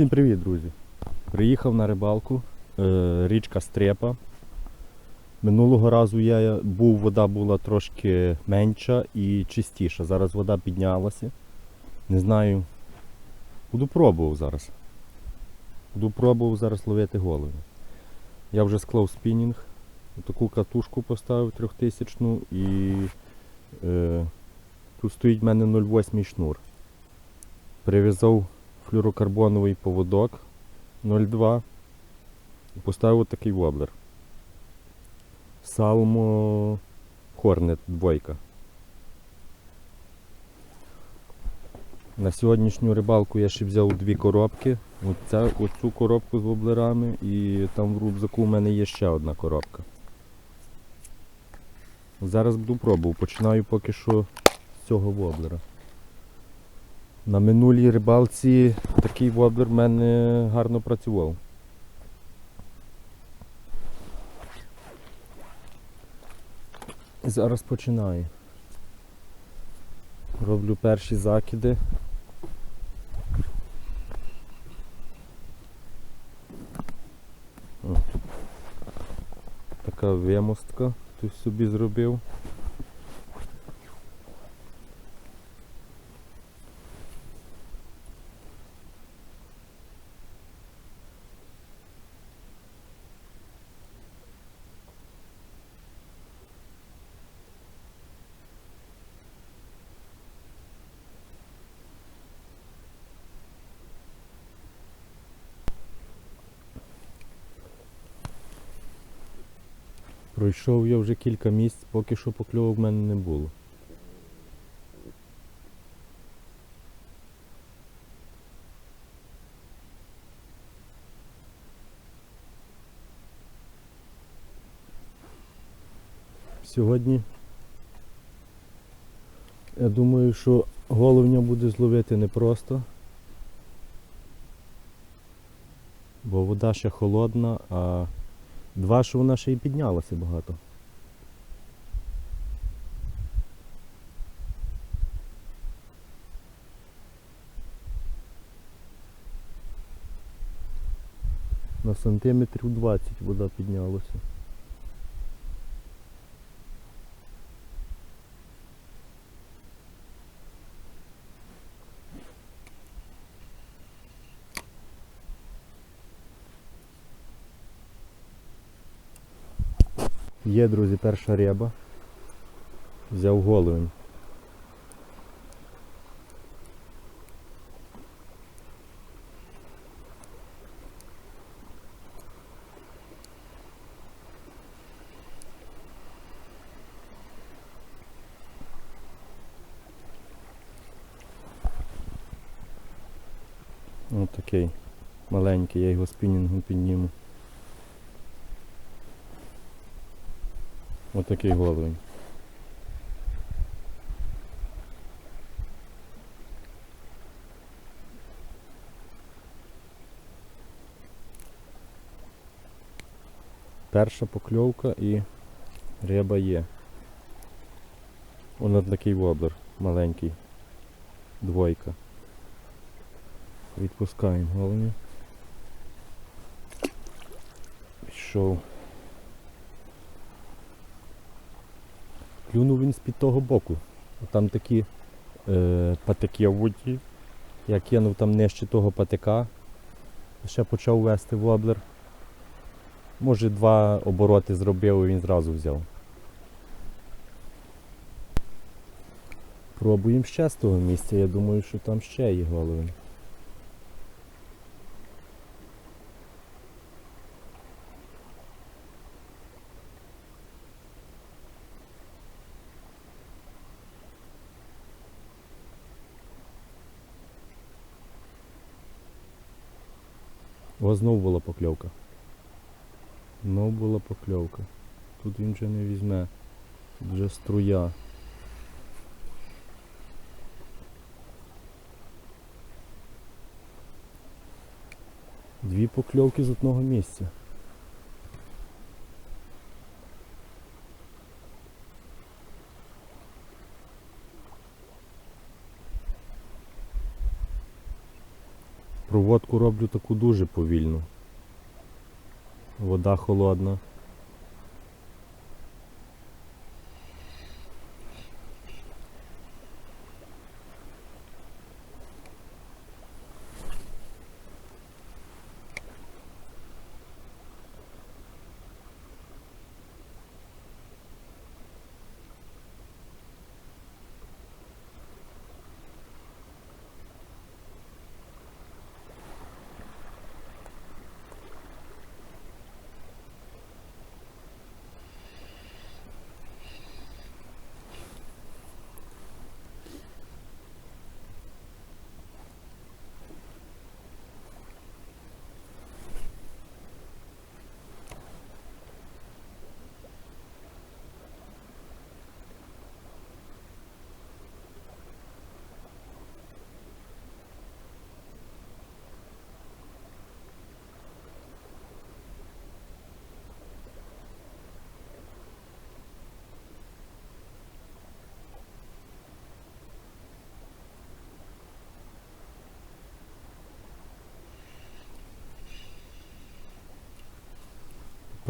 Всім привіт, друзі! Приїхав на рибалку, е, річка Стрепа. Минулого разу я був, вода була трошки менша і чистіша. Зараз вода піднялася. Не знаю. Буду пробував зараз. Буду пробував зараз ловити голови. Я вже склав спінінг, таку катушку поставив трьохтисячну і е, тут стоїть в мене 0,8 шнур. Прив'язав флюрокарбоновий поводок 0,2 і поставив такий воблер. Salmo Hornet двойка. На сьогоднішню рибалку я ще взяв дві коробки. Оця, оцю коробку з воблерами і там в рюкзаку у мене є ще одна коробка. Зараз буду пробувати. Починаю поки що з цього воблера. На минулій рибалці такий воблер в мене гарно працював. Зараз починаю. Роблю перші закиди. Така вимостка хтось собі зробив. Пройшов я вже кілька місць, поки що покльовок в мене не було. Сьогодні я думаю, що головня буде зловити непросто. Бо вода ще холодна, а Два, що вона ще і піднялася багато. На сантиметрів 20 вода піднялася. Є, друзі, перша риба. Взяв головень. Ось такий маленький, я його спінінгом підніму. Отакий головень. Перша покльовка і риба є. Вон такий воблер маленький. Двойка. Відпускаємо головня. Пішов. Клюнув він з-під того боку. Там такі е, патики в воді. Я кинув там нижче того патика. Ще почав вести воблер. Може два обороти зробив і він зразу взяв. Пробуємо ще з того місця, я думаю, що там ще є голови. О, знов була покльовка. Знов була покльовка. Тут він вже не візьме. Тут вже струя. Дві покльовки з одного місця. Проводку роблю таку дуже повільно. Вода холодна.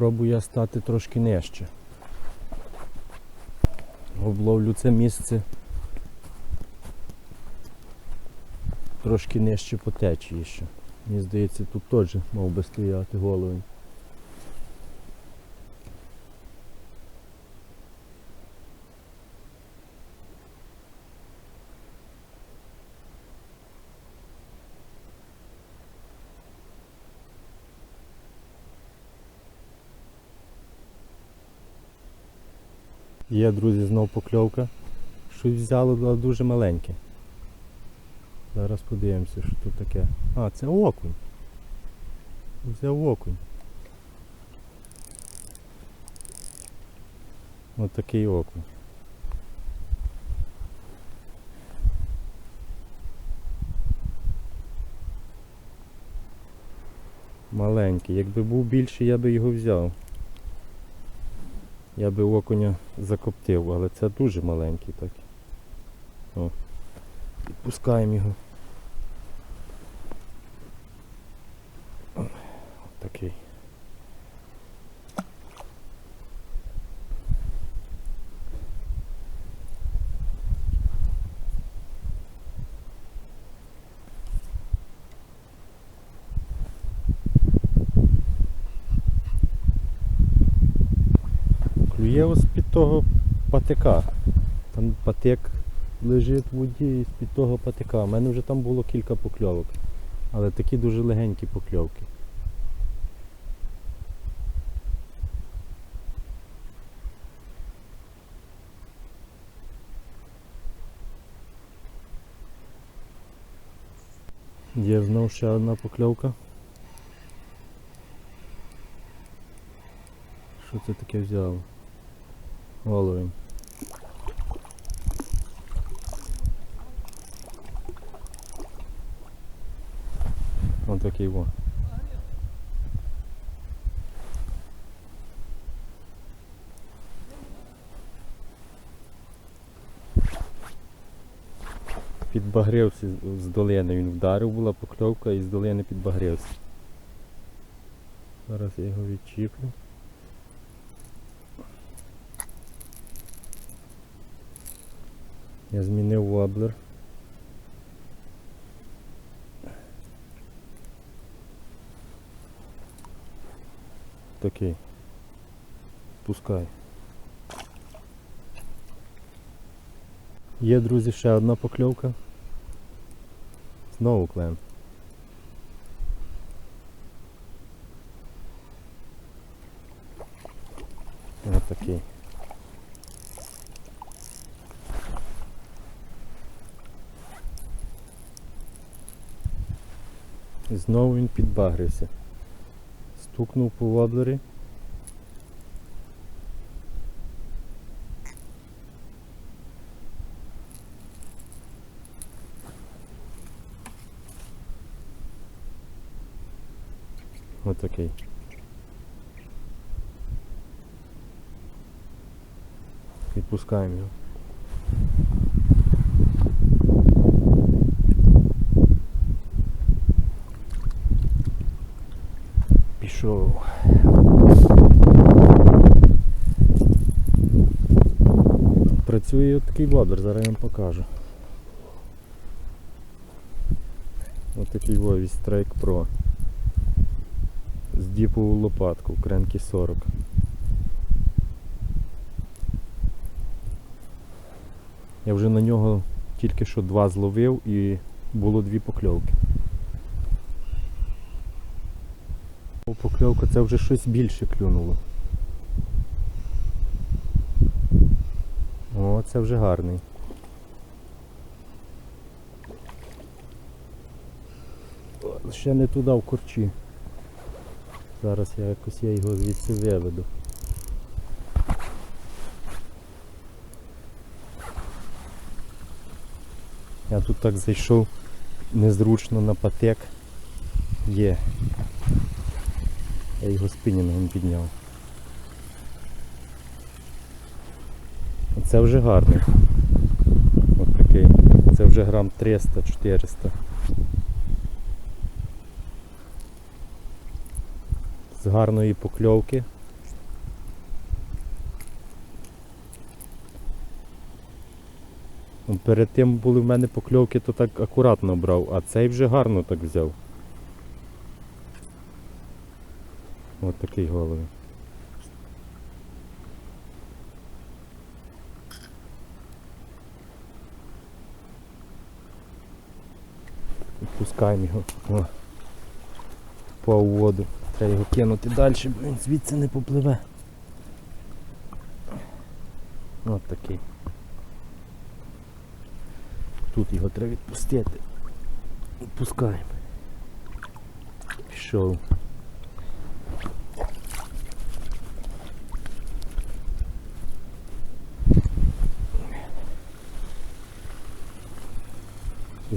Пробую я стати трошки нижче. Обловлю це місце трошки нижче по течії ще. Мені здається, тут теж мав би стояти головень. Є, друзі, знов покльовка. Щось взяло але дуже маленьке. Зараз подивимося, що тут таке. А, це окунь. Взяв окунь. Ось такий окунь. Маленький. Якби був більший, я би його взяв. Я би окуня закоптив, але це дуже маленький так. О. Відпускаємо його. Такий. Клює ось під того патика. Там патик лежить в воді з-під того патика. У мене вже там було кілька покльовок. Але такі дуже легенькі покльовки. Є знов ще одна покльовка. Що це таке взяло? Головень. Вон такий вон. Підбагрився з- з долини. Він вдарив, була покльовка і з долини підбагрився. Зараз я його відчіплю. Я змінив воблер. Такий. Пускай. Є, друзі, ще одна покльовка. Знову клен. Ось такий. І знову він підбагрився. Стукнув по воблері. Отакий. Відпускаємо його. Пішов. Працює от такий воблер, зараз я вам покажу. Ось такий Вовіс Strike Pro. З діпову лопатку, кренки 40. Я вже на нього тільки що два зловив і було дві покльовки. Покльовка це вже щось більше клюнуло. О, це вже гарний. Ще не туди в корчі. Зараз я якось я його звідси виведу. Я тут так зайшов незручно на патек. Є. Я його спинінгом підняв. Це вже гарний. От такий. Це вже грам 300-400. З гарної покльовки. Ну, Перед тим були в мене покльовки, то так акуратно брав, а цей вже гарно так взяв. От такий головий. Пускаємо його. О. по воду. Треба його кинути далі, бо він звідси не попливе. От такий. Тут його треба відпустити. Пускаємо. Пішов.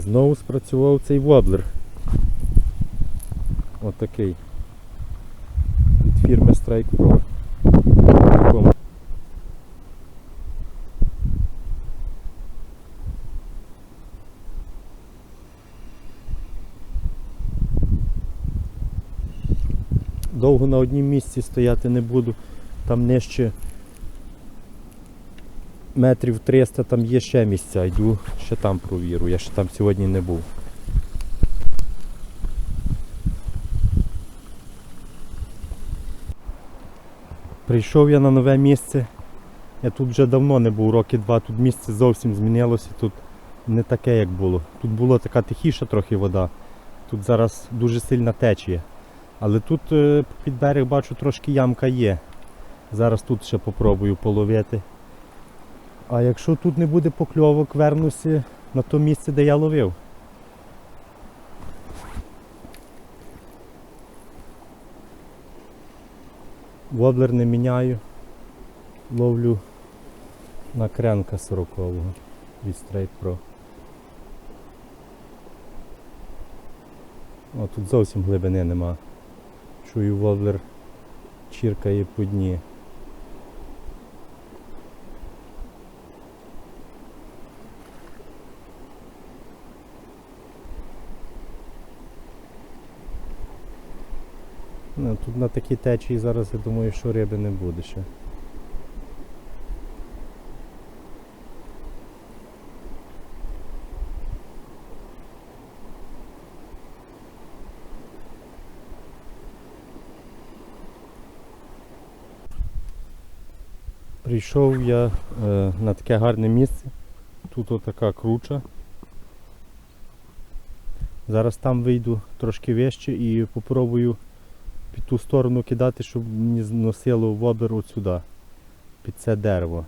Знову спрацював цей воблер. Отакий. Від фірми Strike Pro. Довго на однім місці стояти не буду. Там нижче метрів 300 там є ще місця, йду ще там провірю, я ще там сьогодні не був. Прийшов я на нове місце. Я тут вже давно не був, роки два, тут місце зовсім змінилося, тут не таке як було. Тут була така тихіша трохи вода. Тут зараз дуже сильна течія. Але тут е, під берег бачу трошки ямка є. Зараз тут ще попробую половити. А якщо тут не буде покльовок, вернуся на то місце, де я ловив. Воблер не міняю. Ловлю на кренка 40-го від Straight Pro. О, тут зовсім глибини нема. Чую воблер чіркає по дні. Тут на такій течії зараз я думаю, що риби не буде ще. Прийшов я е, на таке гарне місце. Тут отака круча. Зараз там вийду трошки вище і попробую під ту сторону кидати, щоб мені зносило воблер от сюди, під це дерево.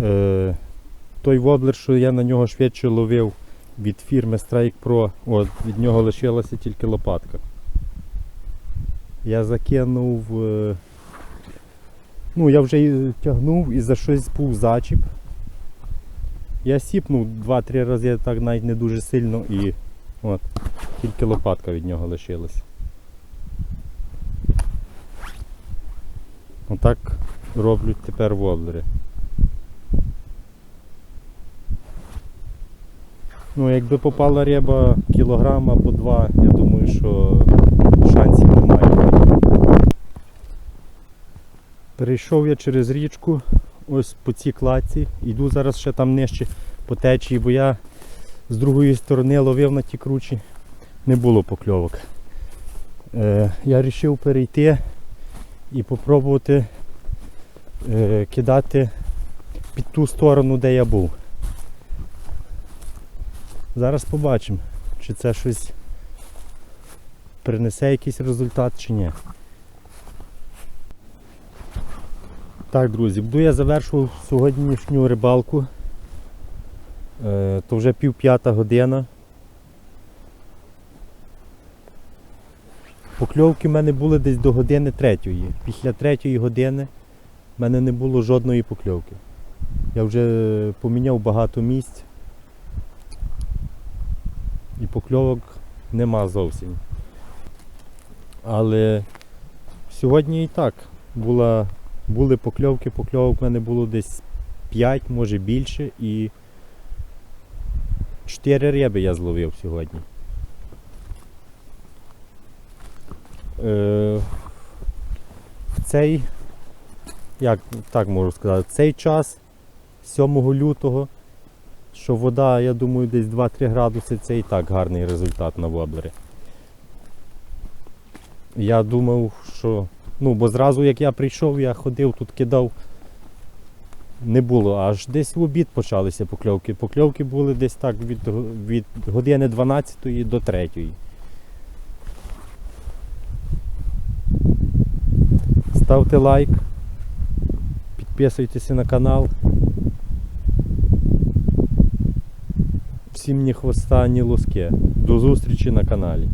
Е, той воблер, що я на нього швидше ловив від фірми Strike Pro, от, від нього лишилася тільки лопатка. Я закинув. е, Ну, я вже тягнув і за щось був зачіп. Я сіпнув 2-3 рази так навіть не дуже сильно і от, тільки лопатка від нього лишилась. Отак роблять тепер воблери. Ну, якби попала риба кілограма по два, я думаю, що шансів немає. Перейшов я через річку, ось по цій кладці. Йду зараз ще там нижче по течії, бо я з другої сторони ловив на ті кручі. Не було покльовок. Е, я вирішив перейти і попробувати е, кидати під ту сторону, де я був. Зараз побачимо, чи це щось принесе якийсь результат чи ні. Так, друзі, буду я завершував сьогоднішню рибалку. Е, то вже пів п'ята година. Покльовки в мене були десь до години третьої. Після третьої години в мене не було жодної покльовки. Я вже поміняв багато місць і покльовок нема зовсім. Але сьогодні і так була, були покльовки, покльовок в мене було десь 5, може більше, і 4 риби я зловив сьогодні. Е, в цей, як так можу сказати, в цей час, 7 лютого, що вода, я думаю, десь 2-3 градуси, це і так гарний результат на воблері. Я думав, що. Ну, бо зразу як я прийшов, я ходив, тут кидав. Не було, аж десь в обід почалися покльовки. Покльовки були десь так від, від години 12 до 3. Ставте лайк, підписуйтесь на канал. Всім ні хвоста, ні луски. До зустрічі на каналі.